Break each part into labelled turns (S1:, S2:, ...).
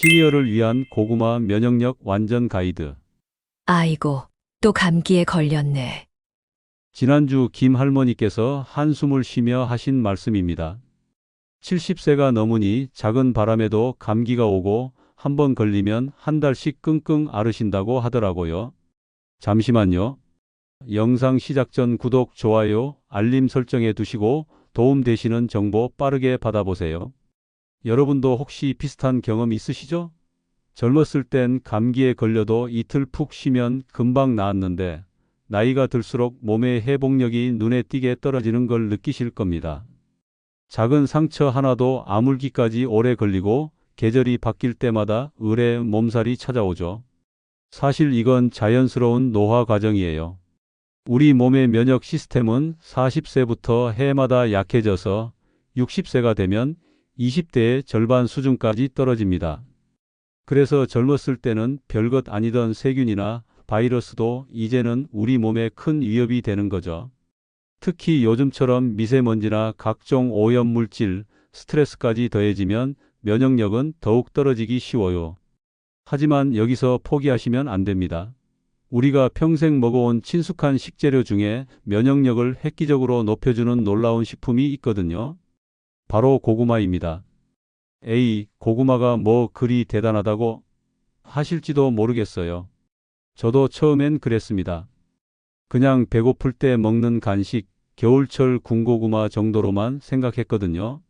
S1: 시니어를 위한 고구마 면역력 완전 가이드.
S2: 아이고, 또 감기에 걸렸네.
S1: 지난주 김 할머니께서 한숨을 쉬며 하신 말씀입니다. 70세가 넘으니 작은 바람에도 감기가 오고 한 번 걸리면 한 달씩 끙끙 앓으신다고 하더라고요. 잠시만요. 영상 시작 전 구독, 좋아요, 알림 설정해 두시고 도움 되시는 정보 빠르게 받아보세요. 여러분도 혹시 비슷한 경험 있으시죠? 젊었을 땐 감기에 걸려도 이틀 푹 쉬면 금방 나았는데 나이가 들수록 몸의 회복력이 눈에 띄게 떨어지는 걸 느끼실 겁니다. 작은 상처 하나도 아물기까지 오래 걸리고 계절이 바뀔 때마다 의뢰 몸살이 찾아오죠. 사실 이건 자연스러운 노화 과정이에요. 우리 몸의 면역 시스템은 40세부터 해마다 약해져서 60세가 되면 20대의 절반 수준까지 떨어집니다. 그래서 젊었을 때는 별것 아니던 세균이나 바이러스도 이제는 우리 몸에 큰 위협이 되는 거죠. 특히 요즘처럼 미세먼지나 각종 오염 물질, 스트레스까지 더해지면 면역력은 더욱 떨어지기 쉬워요. 하지만 여기서 포기하시면 안 됩니다. 우리가 평생 먹어온 친숙한 식재료 중에 면역력을 획기적으로 높여주는 놀라운 식품이 있거든요. 바로 고구마입니다. 에이, 고구마가 뭐 그리 대단하다고 하실지도 모르겠어요. 저도 처음엔 그랬습니다. 그냥 배고플 때 먹는 간식, 겨울철 군고구마 정도로만 생각했거든요.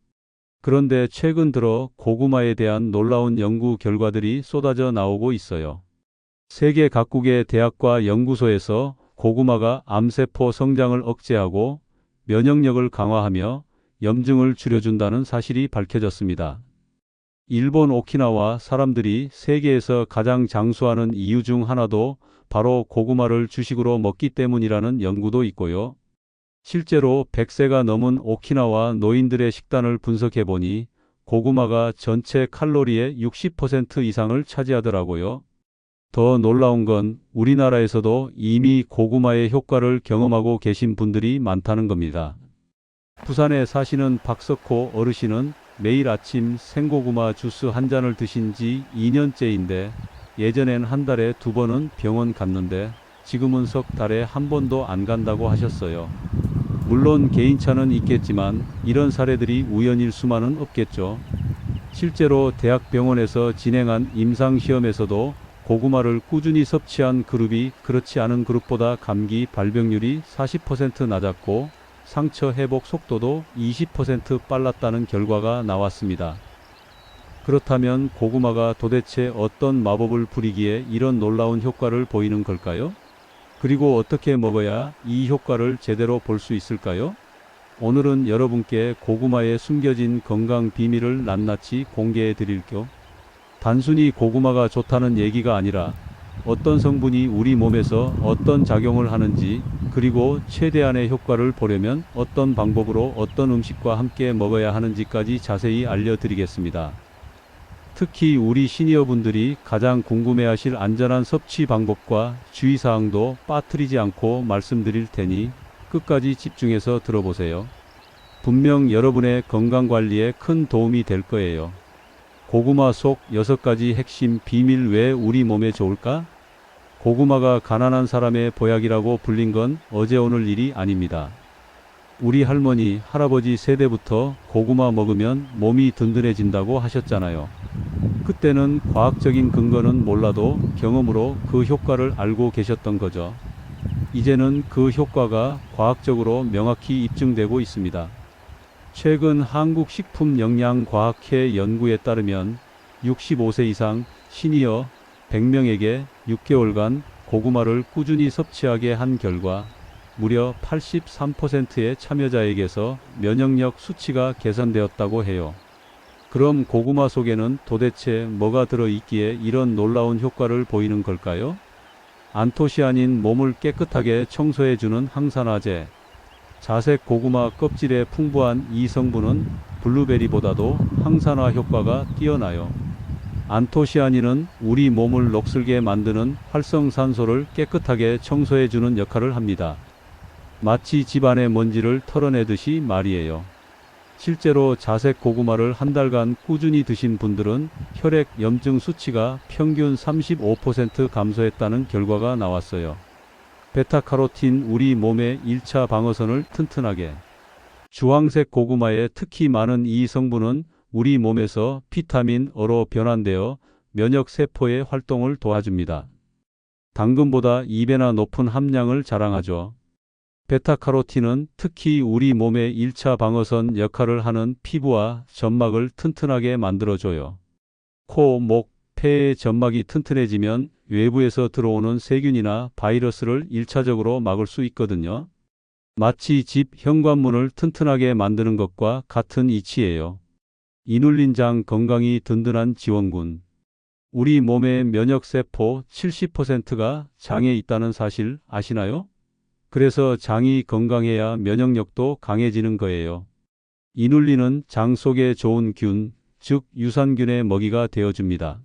S1: 그런데 최근 들어 고구마에 대한 놀라운 연구 결과들이 쏟아져 나오고 있어요. 세계 각국의 대학과 연구소에서 고구마가 암세포 성장을 억제하고 면역력을 강화하며 염증을 줄여준다는 사실이 밝혀졌습니다. 일본 오키나와 사람들이 세계에서 가장 장수하는 이유 중 하나도 바로 고구마를 주식으로 먹기 때문이라는 연구도 있고요. 실제로 100세가 넘은 오키나와 노인들의 식단을 분석해 보니 고구마가 전체 칼로리의 60% 이상을 차지하더라고요. 더 놀라운 건 우리나라에서도 이미 고구마의 효과를 경험하고 계신 분들이 많다는 겁니다. 부산에 사시는 박석호 어르신은 매일 아침 생고구마 주스 한 잔을 드신 지 2년째인데 예전엔 한 달에 두 번은 병원 갔는데 지금은 석 달에 한 번도 안 간다고 하셨어요. 물론 개인차는 있겠지만 이런 사례들이 우연일 수만은 없겠죠. 실제로 대학병원에서 진행한 임상시험에서도 고구마를 꾸준히 섭취한 그룹이 그렇지 않은 그룹보다 감기 발병률이 40% 낮았고 상처 회복 속도도 20% 빨랐다는 결과가 나왔습니다. 그렇다면 고구마가 도대체 어떤 마법을 부리기에 이런 놀라운 효과를 보이는 걸까요? 그리고 어떻게 먹어야 이 효과를 제대로 볼 수 있을까요? 오늘은 여러분께 고구마의 숨겨진 건강 비밀을 낱낱이 공개해 드릴게요. 단순히 고구마가 좋다는 얘기가 아니라 어떤 성분이 우리 몸에서 어떤 작용을 하는지 그리고 최대한의 효과를 보려면 어떤 방법으로 어떤 음식과 함께 먹어야 하는지까지 자세히 알려드리겠습니다. 특히 우리 시니어분들이 가장 궁금해하실 안전한 섭취 방법과 주의사항도 빠뜨리지 않고 말씀드릴 테니 끝까지 집중해서 들어보세요. 분명 여러분의 건강관리에 큰 도움이 될 거예요. 고구마 속 6가지 핵심 비밀 왜 우리 몸에 좋을까? 고구마가 가난한 사람의 보약이라고 불린 건 어제 오늘 일이 아닙니다. 우리 할머니, 할아버지 세대부터 고구마 먹으면 몸이 든든해진다고 하셨잖아요. 그때는 과학적인 근거는 몰라도 경험으로 그 효과를 알고 계셨던 거죠. 이제는 그 효과가 과학적으로 명확히 입증되고 있습니다. 최근 한국식품영양과학회 연구에 따르면 65세 이상 시니어 100명에게 6개월간 고구마를 꾸준히 섭취하게 한 결과 무려 83%의 참여자에게서 면역력 수치가 개선되었다고 해요. 그럼 고구마 속에는 도대체 뭐가 들어 있기에 이런 놀라운 효과를 보이는 걸까요? 안토시아닌 몸을 깨끗하게 청소해주는 항산화제. 자색 고구마 껍질에 풍부한 이 성분은 블루베리보다도 항산화 효과가 뛰어나요. 안토시아닌은 우리 몸을 녹슬게 만드는 활성산소를 깨끗하게 청소해주는 역할을 합니다. 마치 집안의 먼지를 털어내듯이 말이에요. 실제로 자색 고구마를 한 달간 꾸준히 드신 분들은 혈액 염증 수치가 평균 35% 감소했다는 결과가 나왔어요. 베타카로틴 우리 몸의 1차 방어선을 튼튼하게. 주황색 고구마에 특히 많은 이 성분은 우리 몸에서 비타민 어로 변환되어 면역 세포의 활동을 도와줍니다. 당근보다 2배나 높은 함량을 자랑하죠. 베타카로틴은 특히 우리 몸의 1차 방어선 역할을 하는 피부와 점막을 튼튼하게 만들어줘요. 코, 목, 폐의 점막이 튼튼해지면 외부에서 들어오는 세균이나 바이러스를 1차적으로 막을 수 있거든요. 마치 집 현관문을 튼튼하게 만드는 것과 같은 이치예요. 이눌린 장 건강이 든든한 지원군. 우리 몸의 면역세포 70%가 장에 있다는 사실 아시나요? 그래서 장이 건강해야 면역력도 강해지는 거예요. 이눌린은 장 속에 좋은 균, 즉 유산균의 먹이가 되어줍니다.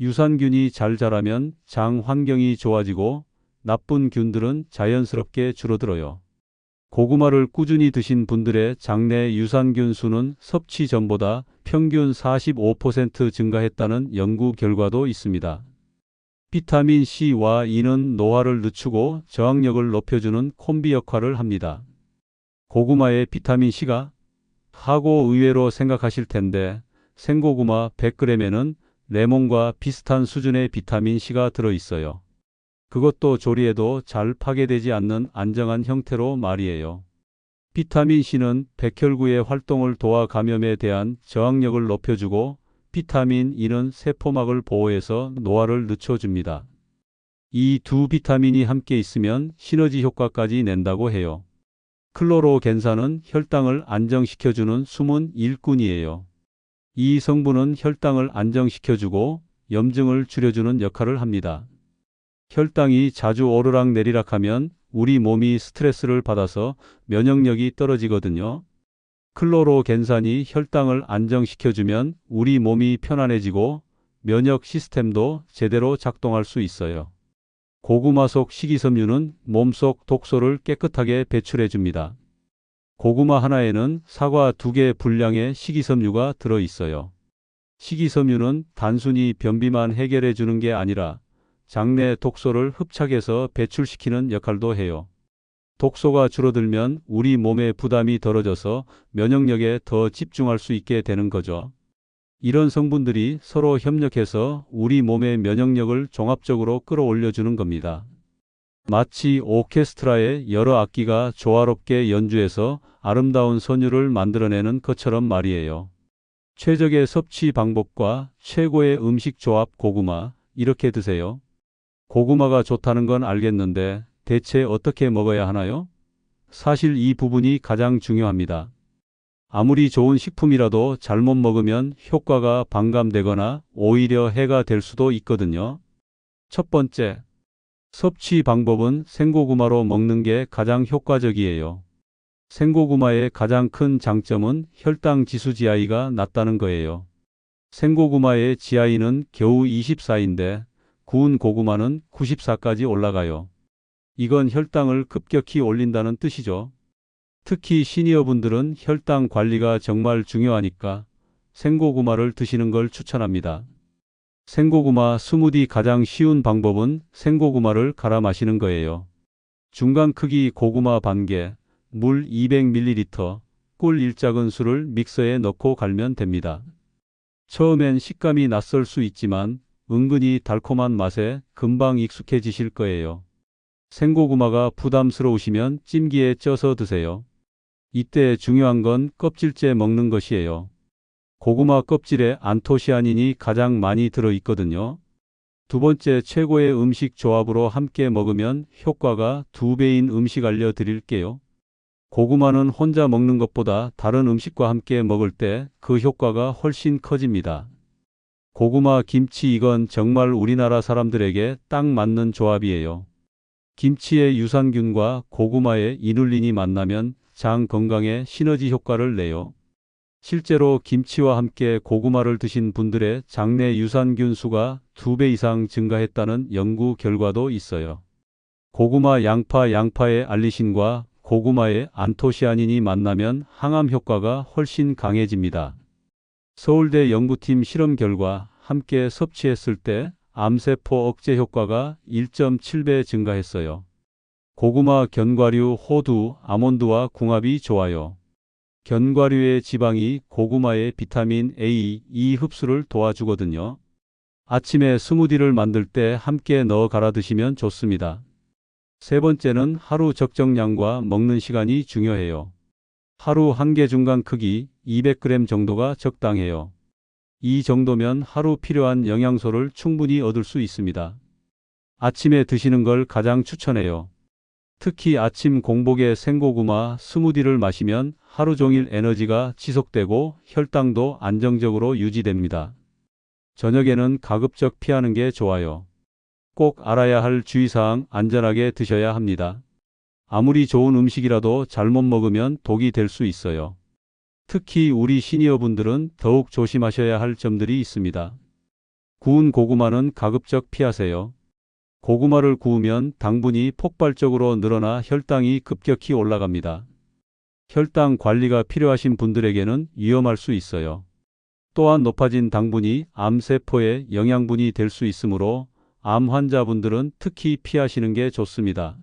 S1: 유산균이 잘 자라면 장 환경이 좋아지고 나쁜 균들은 자연스럽게 줄어들어요. 고구마를 꾸준히 드신 분들의 장내 유산균 수는 섭취 전보다 평균 45% 증가했다는 연구 결과도 있습니다. 비타민 C와 E는 노화를 늦추고 저항력을 높여주는 콤비 역할을 합니다. 고구마의 비타민 C가 하고 의외로 생각하실 텐데 생고구마 100g에는 레몬과 비슷한 수준의 비타민 C가 들어 있어요. 그것도 조리해도 잘 파괴되지 않는 안정한 형태로 말이에요. 비타민 C는 백혈구의 활동을 도와 감염에 대한 저항력을 높여주고 비타민 E는 세포막을 보호해서 노화를 늦춰줍니다. 이 두 비타민이 함께 있으면 시너지 효과까지 낸다고 해요. 클로로겐산은 혈당을 안정시켜주는 숨은 일꾼이에요. 이 성분은 혈당을 안정시켜주고 염증을 줄여주는 역할을 합니다. 혈당이 자주 오르락 내리락 하면 우리 몸이 스트레스를 받아서 면역력이 떨어지거든요. 클로로겐산이 혈당을 안정시켜주면 우리 몸이 편안해지고 면역 시스템도 제대로 작동할 수 있어요. 고구마 속 식이섬유는 몸속 독소를 깨끗하게 배출해 줍니다. 고구마 하나에는 사과 두개 분량의 식이섬유가 들어 있어요. 식이섬유는 단순히 변비만 해결해 주는 게 아니라 장내 독소를 흡착해서 배출시키는 역할도 해요. 독소가 줄어들면 우리 몸의 부담이 덜어져서 면역력에 더 집중할 수 있게 되는 거죠. 이런 성분들이 서로 협력해서 우리 몸의 면역력을 종합적으로 끌어올려 주는 겁니다. 마치 오케스트라의 여러 악기가 조화롭게 연주해서 아름다운 선율을 만들어내는 것처럼 말이에요. 최적의 섭취 방법과 최고의 음식 조합 고구마 이렇게 드세요. 고구마가 좋다는 건 알겠는데 대체 어떻게 먹어야 하나요? 사실 이 부분이 가장 중요합니다. 아무리 좋은 식품이라도 잘못 먹으면 효과가 반감되거나 오히려 해가 될 수도 있거든요. 첫 번째, 섭취 방법은 생고구마로 먹는 게 가장 효과적이에요. 생고구마의 가장 큰 장점은 혈당 지수 GI가 낮다는 거예요. 생고구마의 GI는 겨우 24인데 구운 고구마는 94까지 올라가요. 이건 혈당을 급격히 올린다는 뜻이죠. 특히 시니어분들은 혈당 관리가 정말 중요하니까 생고구마를 드시는 걸 추천합니다. 생고구마 스무디 가장 쉬운 방법은 생고구마를 갈아 마시는 거예요. 중간 크기 고구마 반 개, 물 200ml, 꿀 일작은수를 믹서에 넣고 갈면 됩니다. 처음엔 식감이 낯설 수 있지만 은근히 달콤한 맛에 금방 익숙해지실 거예요. 생고구마가 부담스러우시면 찜기에 쪄서 드세요. 이때 중요한 건 껍질째 먹는 것이에요. 고구마 껍질에 안토시아닌이 가장 많이 들어 있거든요. 두 번째 최고의 음식 조합으로 함께 먹으면 효과가 두 배인 음식 알려드릴게요. 고구마는 혼자 먹는 것보다 다른 음식과 함께 먹을 때 그 효과가 훨씬 커집니다. 고구마 김치 이건 정말 우리나라 사람들에게 딱 맞는 조합이에요. 김치의 유산균과 고구마의 이눌린이 만나면 장 건강에 시너지 효과를 내요. 실제로 김치와 함께 고구마를 드신 분들의 장내 유산균 수가 2배 이상 증가했다는 연구 결과도 있어요. 고구마 양파 양파의 알리신과 고구마에 안토시아닌이 만나면 항암 효과가 훨씬 강해집니다. 서울대 연구팀 실험 결과 함께 섭취했을 때 암세포 억제 효과가 1.7배 증가했어요. 고구마, 견과류, 호두, 아몬드와 궁합이 좋아요. 견과류의 지방이 고구마의 비타민 A, E 흡수를 도와주거든요. 아침에 스무디를 만들 때 함께 넣어 갈아 드시면 좋습니다. 세 번째는 하루 적정량과 먹는 시간이 중요해요. 하루 한 개 중간 크기 200g 정도가 적당해요. 이 정도면 하루 필요한 영양소를 충분히 얻을 수 있습니다. 아침에 드시는 걸 가장 추천해요. 특히 아침 공복에 생고구마 스무디를 마시면 하루 종일 에너지가 지속되고 혈당도 안정적으로 유지됩니다. 저녁에는 가급적 피하는 게 좋아요. 꼭 알아야 할 주의사항 안전하게 드셔야 합니다. 아무리 좋은 음식이라도 잘못 먹으면 독이 될 수 있어요. 특히 우리 시니어분들은 더욱 조심하셔야 할 점들이 있습니다. 구운 고구마는 가급적 피하세요. 고구마를 구우면 당분이 폭발적으로 늘어나 혈당이 급격히 올라갑니다. 혈당 관리가 필요하신 분들에게는 위험할 수 있어요. 또한 높아진 당분이 암세포의 영양분이 될 수 있으므로 암 환자분들은 특히 피하시는 게 좋습니다.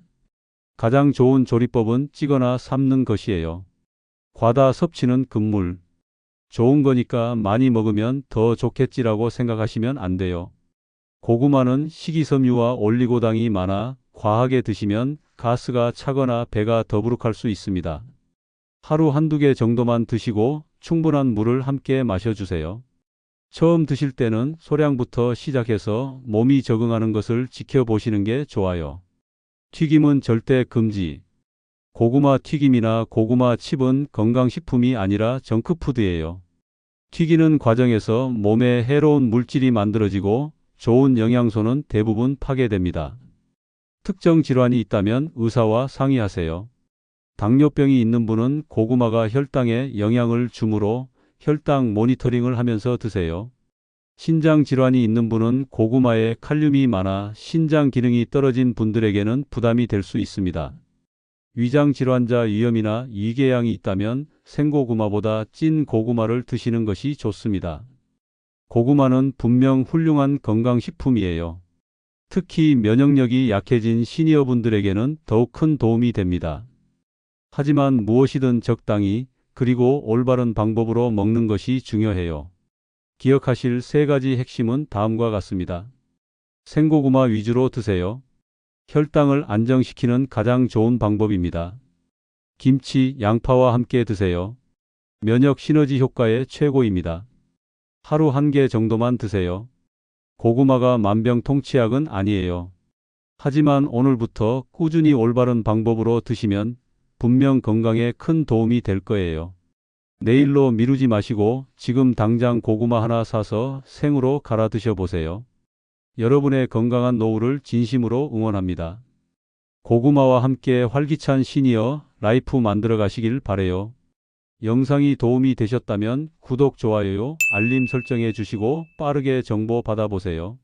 S1: 가장 좋은 조리법은 찌거나 삶는 것이에요. 과다 섭취는 금물. 좋은 거니까 많이 먹으면 더 좋겠지라고 생각하시면 안 돼요. 고구마는 식이섬유와 올리고당이 많아 과하게 드시면 가스가 차거나 배가 더부룩할 수 있습니다. 하루 한두 개 정도만 드시고 충분한 물을 함께 마셔주세요. 처음 드실 때는 소량부터 시작해서 몸이 적응하는 것을 지켜보시는 게 좋아요. 튀김은 절대 금지. 고구마 튀김이나 고구마 칩은 건강식품이 아니라 정크푸드예요. 튀기는 과정에서 몸에 해로운 물질이 만들어지고 좋은 영양소는 대부분 파괴됩니다. 특정 질환이 있다면 의사와 상의하세요. 당뇨병이 있는 분은 고구마가 혈당에 영향을 주므로 혈당 모니터링을 하면서 드세요. 신장 질환이 있는 분은 고구마에 칼륨이 많아 신장 기능이 떨어진 분들에게는 부담이 될 수 있습니다. 위장 질환자 위염이나 위궤양이 있다면 생고구마보다 찐 고구마를 드시는 것이 좋습니다. 고구마는 분명 훌륭한 건강식품이에요. 특히 면역력이 약해진 시니어분들에게는 더욱 큰 도움이 됩니다. 하지만 무엇이든 적당히 그리고 올바른 방법으로 먹는 것이 중요해요. 기억하실 세 가지 핵심은 다음과 같습니다. 생고구마 위주로 드세요. 혈당을 안정시키는 가장 좋은 방법입니다. 김치, 양파와 함께 드세요. 면역 시너지 효과의 최고입니다. 하루 한 개 정도만 드세요. 고구마가 만병통치약은 아니에요. 하지만 오늘부터 꾸준히 올바른 방법으로 드시면 분명 건강에 큰 도움이 될 거예요. 내일로 미루지 마시고 지금 당장 고구마 하나 사서 생으로 갈아 드셔보세요. 여러분의 건강한 노후를 진심으로 응원합니다. 고구마와 함께 활기찬 시니어 라이프 만들어 가시길 바래요. 영상이 도움이 되셨다면 구독, 좋아요, 알림 설정해 주시고 빠르게 정보 받아보세요.